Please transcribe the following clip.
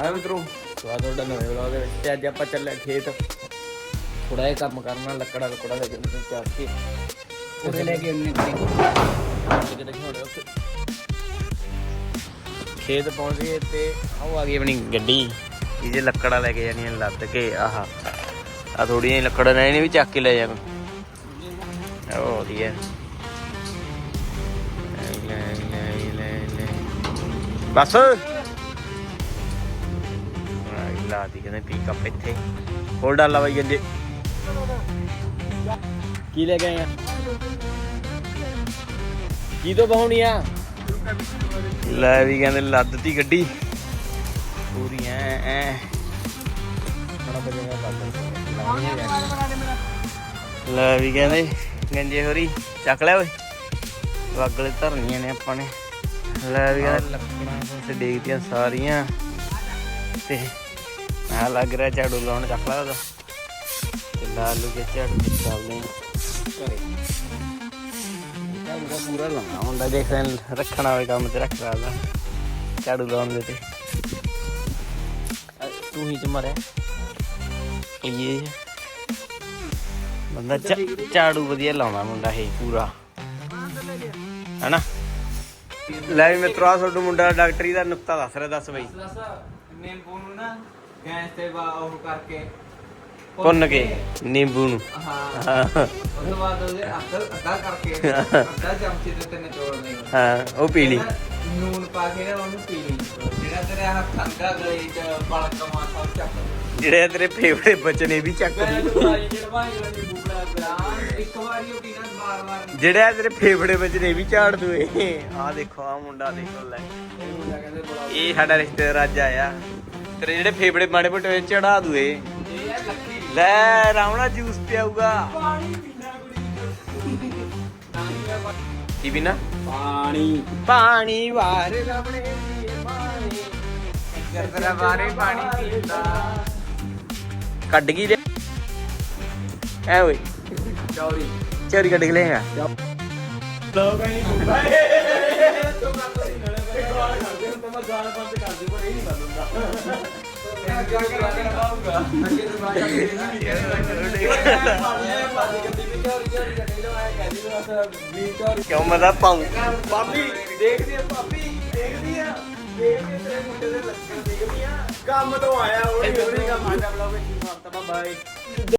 ਹਾਂ ਮਿੱਤਰੋ ਸਵਾਗਤ ਤੁਹਾਡਾ ਨਵੇਂ ਵਲੌਗ ਦੇ ਵਿੱਚ। ਤੇ ਅੱਜ ਆਪਾਂ ਚੱਲੇ ਖੇਤ। ਥੋੜਾ ਜਿਹਾ ਕੰਮ ਕਰਨਾ ਲੱਕੜਾ ਲੁਕੜਾ ਲੈ ਕੇ ਉਹਨੂੰ ਚੱਕ ਕੇ। ਉਹਦੇ ਲੈ ਕੇ ਉਹਨੇ ਕਿਤੇ ਦਿਖਾਉਣੇ ਉੱਥੇ। ਖੇਤ ਪਹੁੰਚ ਗਏ ਤੇ ਆਹ ਆ ਗਈ ਆਪਣੀ ਗੱਡੀ। ਇਹ ਜੇ ਲੱਕੜਾਂ ਲੈ ਕੇ ਜਾਣੀਆਂ ਲੱਦ ਕੇ ਆਹ। ਆ ਥੋੜੀਆਂ ਜਿਹੀਆਂ ਲੱਕੜਾਂ ਨੇ ਇਹਨੇ ਵੀ ਚੱਕ ਕੇ ਲੈ ਜਾਣਾ। ਉਹ ਵਧੀਆ। ਲੈ ਲੈ ਲੈ ਲੈ। ਬਸ। ਲਾ ਦੀ ਕਹਿੰਦੇ ਪਿਕਅਪ ਇੱਥੇ। ਹੋਰ ਡਾਲਾ ਬਾਈ ਕਹਿੰਦੇ ਕੀ ਲੈ ਗਏ ਆ? ਕੀ ਤੋਂ ਬਹਾਉਣੀ ਆ? ਲੈ ਵੀ ਕਹਿੰਦੇ ਲੱਦਤੀ ਗੱਡੀ। ਪੂਰੀ ਐ ਐ। ਲੈ ਵੀ ਕਹਿੰਦੇ ਗੰਜੇ ਹੋਰੀ, ਚੱਕ ਲੈ ਓਏ। ਵਾਗਲੇ ਧਰਨੀਆਂ ਨੇ ਆਪਾਂ ਨੇ। ਲੈ ਵੀ ਕਹਿੰਦੇ ਲੱਕੜਾਂ ਤੋਂ ਡੇਗਦੀਆਂ ਸਾਰੀਆਂ। ਤੇ ਆ ਲੱਗ ਰਿਹਾ ਝਾੜੂ ਲਾਉਣ ਚੱਕ ਲਾ ਉਹਦਾ। ਤੇ ਲਾਲੂ ਕੇ ਝਾੜੂ ਤੇ ਚੱਲਦੇ ਆ ਘਰੇ ਝਾੜੂ ਦਾ ਪੂਰਾ ਲਾਉਣਾ ਹੁੰਦਾ ਰੱਖਣਾ ਹੋਵੇ ਕੰਮ ਤੇ ਰੱਖ ਸਕਦਾ ਝਾੜੂ ਲਾਉਣ ਦੇ ਤੇ। ਤੂੰ ਹੀ ਚ ਮਰਿਆ। ਇਹ ਬੰਦਾ ਝਾ- ਝਾੜੂ ਵਧੀਆ ਲਾਉਣਾ ਮੁੰਡਾ ਇਹ ਪੂਰਾ। ਹੈਨਾ? ਲੈ ਵੀ ਮਿੱਤਰੋ ਤੁਹਾਡਾ ਮੁੰਡਾ ਡਾਕਟਰੀ ਦਾ ਨੁਕਤਾ ਦੱਸ ਰਿਹਾ ਦੱਸ ਬਈ। ਨਿੰਬੂ ਨੂੰ ਨਾ ਗੈਸ ਤੇ ਵਾ ਉਹ ਕਰਕੇ। ਭੁੰਨ ਕੇ ਨਿੰਬੂ ਨੂੰ। ਹਾਂ। ਹਾਂ। ਉਸ ਤੋਂ ਬਾਅਦ ਉਹਦੇ ਅੱਧਾ ਅੱਧਾ ਕਰਕੇ ਅੱਧਾ ਚਮਚੇ ਦੇ ਤਿੰਨ ਚੋੜਨੇ ਹਾਂ ਉਹ ਪੀ ਲਈ। ਨੂਨ ਪਾ ਕੇ ਨਾ ਉਹਨੂੰ ਪੀ ਲਈ। ਜਿਹੜਾ ਤੇਰਾ ਹੱਥ ਅੰਗਾ ਗਲੇ ਚ ਬਲਕਮਾ ਸਭ ਚੱਕ ਜਿਹੜੇ ਤੇਰੇ ਫੇਵਰੇ ਬਚਨੇ ਵੀ ਚੱਕ ਜਿਹੜੇ ਆ ਤੇਰੇ ਫੇਵਰੇ ਬਚਨੇ ਵੀ ਝਾੜ ਦੂਏ। ਆ ਦੇਖੋ ਆ ਮੁੰਡਾ ਦੇਖੋ ਲੈ। ਇਹ ਸਾਡਾ ਰਿਸ਼ਤੇਦਾਰ ਅੱਜ ਆਇਆ। ਤੇਰੇ ਜਿਹੜੇ ਫੇਵਰੇ ਮਾੜੇ ਮੋਟੇ ਚੜਾ ਦੂਏ ਇਹ। ਲੈ ਰਾਵਣਾ ਜੂਸ ਪਿਆਊਗਾ। ਪਾਣੀ ਪੀਣਾ ਕੁੜੀ ਕੀ ਪੀਣਾ? ਪਾਣੀ। ਪਾਣੀ ਵਾਰ। ਰਾਵਣੇ ਪਾਣੀ ਤੇਰਾ ਬਾਰੇ ਪਾਣੀ ਪੀਂਦਾ। ਕੱਢ ਗਈ ਲੈ। ਐ ਓਏ। ਚੌਰੀ। ਚੋਰੀ ਕੱਢ ਕੇ ਲਿਆਂਗਾ ਲੋਕ ਨਹੀਂ ਗੁੱਬਾ ਤੂੰ ਕਰ ਗਾਲ ਕਰਦੇ ਹੁਣ ਤਾਂ ਮੈਂ ਗਾਲ ਬੰਦ ਕਰ ਦੂੰ ਪਰ ਇਹ ਨਹੀਂ ਬੰਦੂਗਾ ਮੈਂ ਅੱਗੇ ਅੱਗੇ ਰੱਖ ਕੇ ਬਾਹੂਗਾ ਅੱਗੇ ਤੋਂ ਬਾਅਦ ਅੱਗੇ ਕਿਉਂ ਮਜ਼ਾ ਪਾਉਂ? ਭਾਬੀ ਦੇਖਦੀ ਆ ਭਾਬੀ ਦੇਖਦੀ ਆ। ਦੇਖਦੀ ਆ ਤੇਰੇ ਮੁੰਡੇ ਦੇ ਲੱਛਣ ਦੇਖਦੀ ਆ। ਕੰਮ ਤੋਂ ਆਇਆ ਉਹ ਨਹੀਂ ਕੰਮ ਆਇਆ ਬਲੌਗ ਵਿੱਚ ਬਾਏ